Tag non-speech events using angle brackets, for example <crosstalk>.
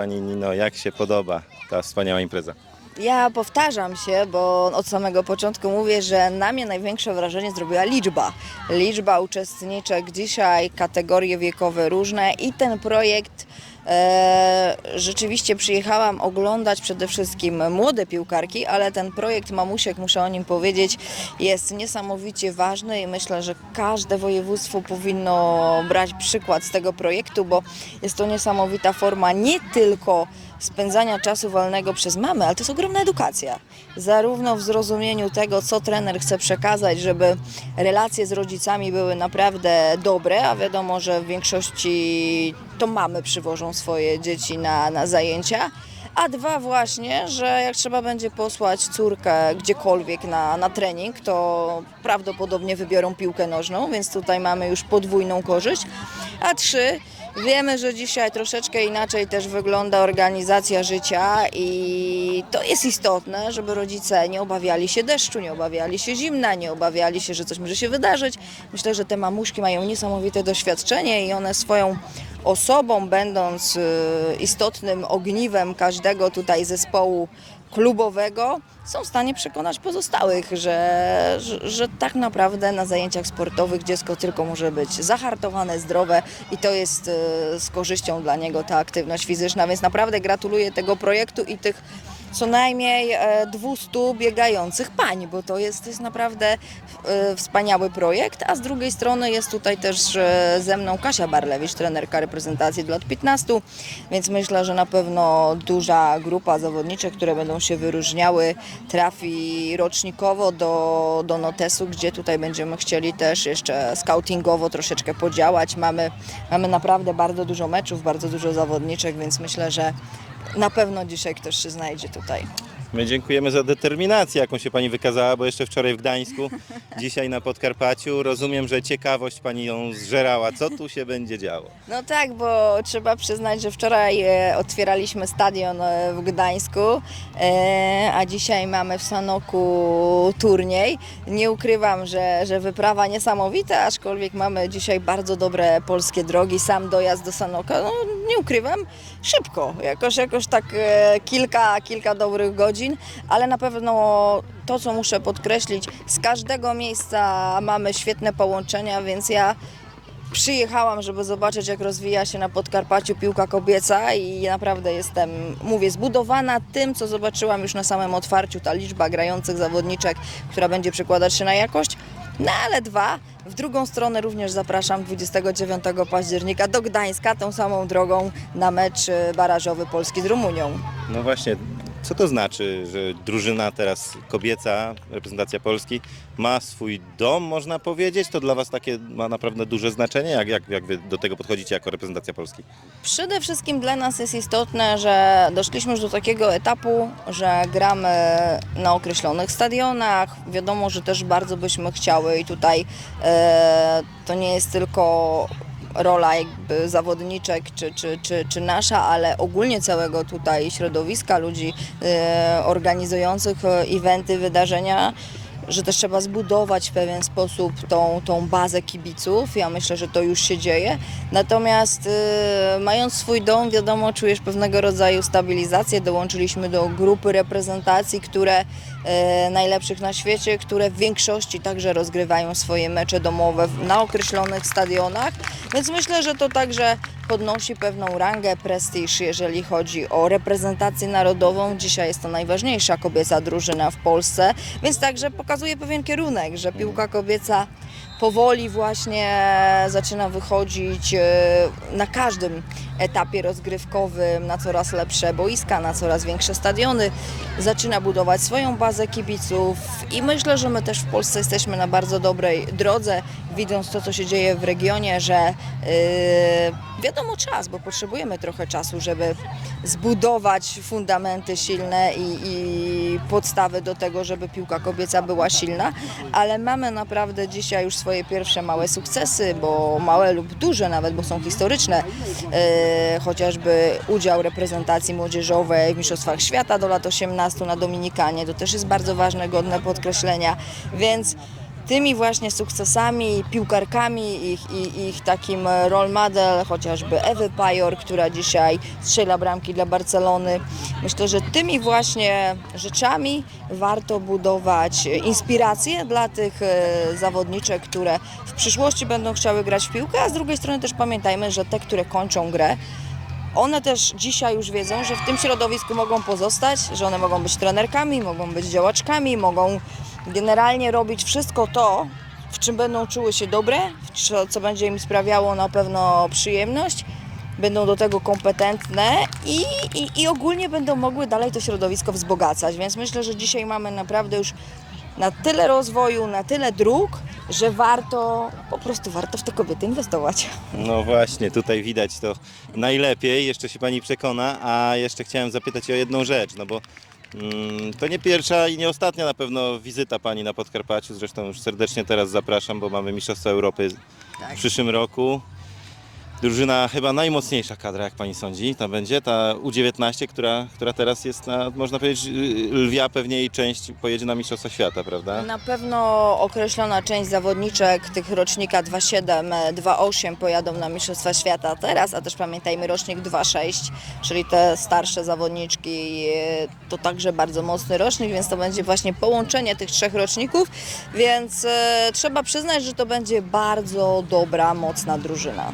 Pani Nino, jak się podoba ta wspaniała impreza? Ja powtarzam się, bo od samego początku mówię, że na mnie największe wrażenie zrobiła liczba. Liczba uczestniczek dzisiaj, kategorie wiekowe różne i ten projekt rzeczywiście przyjechałam oglądać przede wszystkim młode piłkarki, ale ten projekt Mamusiek, muszę o nim powiedzieć, jest niesamowicie ważny i myślę, że każde województwo powinno brać przykład z tego projektu, bo jest to niesamowita forma nie tylko spędzania czasu wolnego przez mamy, ale to jest ogromna edukacja. Zarówno w zrozumieniu tego, co trener chce przekazać, żeby relacje z rodzicami były naprawdę dobre, a wiadomo, że w większości to mamy przywożą swoje dzieci na, na zajęcia. A dwa właśnie, że jak trzeba będzie posłać córkę gdziekolwiek na, na trening, to prawdopodobnie wybiorą piłkę nożną, więc tutaj mamy już podwójną korzyść. A trzy, Wiemy, że dzisiaj troszeczkę inaczej też wygląda organizacja życia i to jest istotne, żeby rodzice nie obawiali się deszczu, nie obawiali się zimna, nie obawiali się, że coś może się wydarzyć. Myślę, że te mamuśki mają niesamowite doświadczenie i one swoją osobą, będąc y, istotnym ogniwem każdego tutaj zespołu klubowego, są w stanie przekonać pozostałych, że, że, że tak naprawdę na zajęciach sportowych dziecko tylko może być zahartowane, zdrowe i to jest y, z korzyścią dla niego ta aktywność fizyczna, więc naprawdę gratuluję tego projektu i tych co najmniej e, 200 biegających pań, bo to jest, to jest naprawdę e, wspaniały projekt, a z drugiej strony jest tutaj też e, ze mną Kasia Barlewicz, trenerka reprezentacji do lat 15, więc myślę, że na pewno duża grupa zawodniczek, które będą się wyróżniały, trafi rocznikowo do, do Notesu, gdzie tutaj będziemy chcieli też jeszcze scoutingowo troszeczkę podziałać. Mamy, mamy naprawdę bardzo dużo meczów, bardzo dużo zawodniczek, więc myślę, że na pewno dzisiaj ktoś się znajdzie tutaj. My dziękujemy za determinację, jaką się Pani wykazała, bo jeszcze wczoraj w Gdańsku, <laughs> dzisiaj na Podkarpaciu. Rozumiem, że ciekawość Pani ją zżerała. Co tu się będzie działo? No tak, bo trzeba przyznać, że wczoraj e, otwieraliśmy stadion e, w Gdańsku, e, a dzisiaj mamy w Sanoku turniej. Nie ukrywam, że, że wyprawa niesamowita, aczkolwiek mamy dzisiaj bardzo dobre polskie drogi. Sam dojazd do Sanoka, no nie ukrywam, szybko, jakoś, jakoś tak e, kilka, kilka dobrych godzin, ale na pewno to, co muszę podkreślić, z każdego miejsca mamy świetne połączenia, więc ja Przyjechałam, żeby zobaczyć, jak rozwija się na Podkarpaciu piłka kobieca i naprawdę jestem, mówię, zbudowana tym, co zobaczyłam już na samym otwarciu, ta liczba grających zawodniczek, która będzie przekładać się na jakość. No ale dwa, w drugą stronę również zapraszam 29 października do Gdańska tą samą drogą na mecz e, barażowy Polski z Rumunią. No właśnie, co to znaczy, że drużyna teraz kobieca, reprezentacja Polski, ma swój dom, można powiedzieć? To dla Was takie ma naprawdę duże znaczenie? Jak, jak, jak Wy do tego podchodzicie jako reprezentacja Polski? Przede wszystkim dla nas jest istotne, że doszliśmy już do takiego etapu, że gramy na określonych stadionach. Wiadomo, że też bardzo byśmy chciały i tutaj e, to nie jest tylko rola jakby zawodniczek czy, czy, czy, czy nasza, ale ogólnie całego tutaj środowiska ludzi e, organizujących e, eventy, wydarzenia, że też trzeba zbudować w pewien sposób tą, tą bazę kibiców. Ja myślę, że to już się dzieje. Natomiast y, mając swój dom, wiadomo, czujesz pewnego rodzaju stabilizację. Dołączyliśmy do grupy reprezentacji, które y, najlepszych na świecie, które w większości także rozgrywają swoje mecze domowe na określonych stadionach. Więc myślę, że to także podnosi pewną rangę, prestiż, jeżeli chodzi o reprezentację narodową. Dzisiaj jest to najważniejsza kobieca drużyna w Polsce, więc także pokazuje pewien kierunek, że piłka kobieca powoli właśnie zaczyna wychodzić e, na każdym etapie rozgrywkowym na coraz lepsze boiska, na coraz większe stadiony, zaczyna budować swoją bazę kibiców i myślę, że my też w Polsce jesteśmy na bardzo dobrej drodze, widząc to, co się dzieje w regionie, że yy, wiadomo czas, bo potrzebujemy trochę czasu, żeby zbudować fundamenty silne i, i podstawy do tego, żeby piłka kobieca była silna, ale mamy naprawdę dzisiaj już swoje pierwsze małe sukcesy, bo małe lub duże nawet, bo są historyczne, e, chociażby udział reprezentacji młodzieżowej w Mistrzostwach Świata do lat 18 na Dominikanie, to też jest bardzo ważne, godne podkreślenia, więc tymi właśnie sukcesami, piłkarkami, ich, ich, ich takim role model, chociażby Ewy Pajor, która dzisiaj strzela bramki dla Barcelony. Myślę, że tymi właśnie rzeczami warto budować inspiracje dla tych e, zawodniczek, które w przyszłości będą chciały grać w piłkę, a z drugiej strony też pamiętajmy, że te, które kończą grę, one też dzisiaj już wiedzą, że w tym środowisku mogą pozostać, że one mogą być trenerkami, mogą być działaczkami, mogą generalnie robić wszystko to, w czym będą czuły się dobre, co, co będzie im sprawiało na pewno przyjemność, będą do tego kompetentne i, i, i ogólnie będą mogły dalej to środowisko wzbogacać. Więc myślę, że dzisiaj mamy naprawdę już na tyle rozwoju, na tyle dróg, że warto, po prostu warto w te kobiety inwestować. No właśnie, tutaj widać to najlepiej, jeszcze się Pani przekona, a jeszcze chciałem zapytać o jedną rzecz, no bo to nie pierwsza i nie ostatnia na pewno wizyta Pani na Podkarpaciu, zresztą już serdecznie teraz zapraszam, bo mamy Mistrzostwa Europy w przyszłym roku. Drużyna chyba najmocniejsza kadra, jak Pani sądzi, ta będzie, ta U19, która, która teraz jest, na, można powiedzieć, lwia pewnie jej część pojedzie na Mistrzostwa Świata, prawda? Na pewno określona część zawodniczek tych rocznika 2.7, e, 2.8 pojadą na Mistrzostwa Świata teraz, a też pamiętajmy rocznik 2.6, czyli te starsze zawodniczki, to także bardzo mocny rocznik, więc to będzie właśnie połączenie tych trzech roczników, więc e, trzeba przyznać, że to będzie bardzo dobra, mocna drużyna.